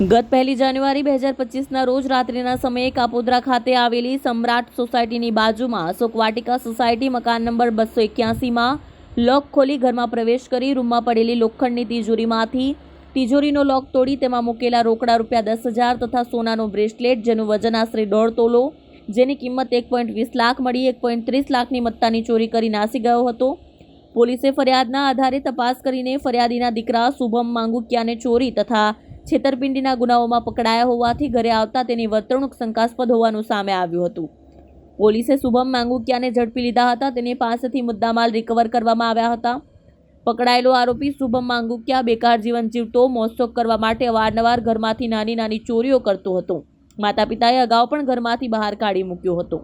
ગત પહેલી જાન્યુઆરી બે હજાર પચીસના રોજ રાત્રિના સમયે કાપોદ્રા ખાતે આવેલી સમ્રાટ સોસાયટીની બાજુમાં અશોક વાટિકા સોસાયટી મકાન નંબર બસો એક્યાસીમાં લોક ખોલી ઘરમાં પ્રવેશ કરી રૂમમાં પડેલી લોખંડની તિજોરીમાંથી તિજોરીનો લોક તોડી તેમાં મૂકેલા રોકડા રૂપિયા દસ હજાર તથા સોનાનો બ્રેસલેટ જેનું વજન આશરે દોઢ તોલો, જેની કિંમત એક પોઈન્ટ વીસ લાખ મળી એક પોઈન્ટ ત્રીસ લાખની મત્તાની ચોરી કરી નાસી ગયો હતો. પોલીસે ફરિયાદના આધારે તપાસ કરીને ફરિયાદીના દીકરા શુભમ માંગુકિયાને ચોરી તથા છેતરપિંડીના ગુનાઓમાં પકડાયા હોવાથી ઘરે આવતા તેની વર્તણૂક શંકાસ્પદ હોવાનું સામે આવ્યું હતું. પોલીસે શુભમ માંગુકિયાને ઝડપી લીધા હતા. તેની પાસેથી મુદ્દામાલ રિકવર કરવામાં આવ્યા હતા. પકડાયેલો આરોપી શુભમ માંગુકિયા બેકાર જીવન જીવતો મોજશોખ કરવા માટે અવારનવાર ઘરમાંથી નાની નાની ચોરીઓ કરતો હતો. માતા પિતાએ અગાઉ પણ ઘરમાંથી બહાર કાઢી મૂક્યો હતો.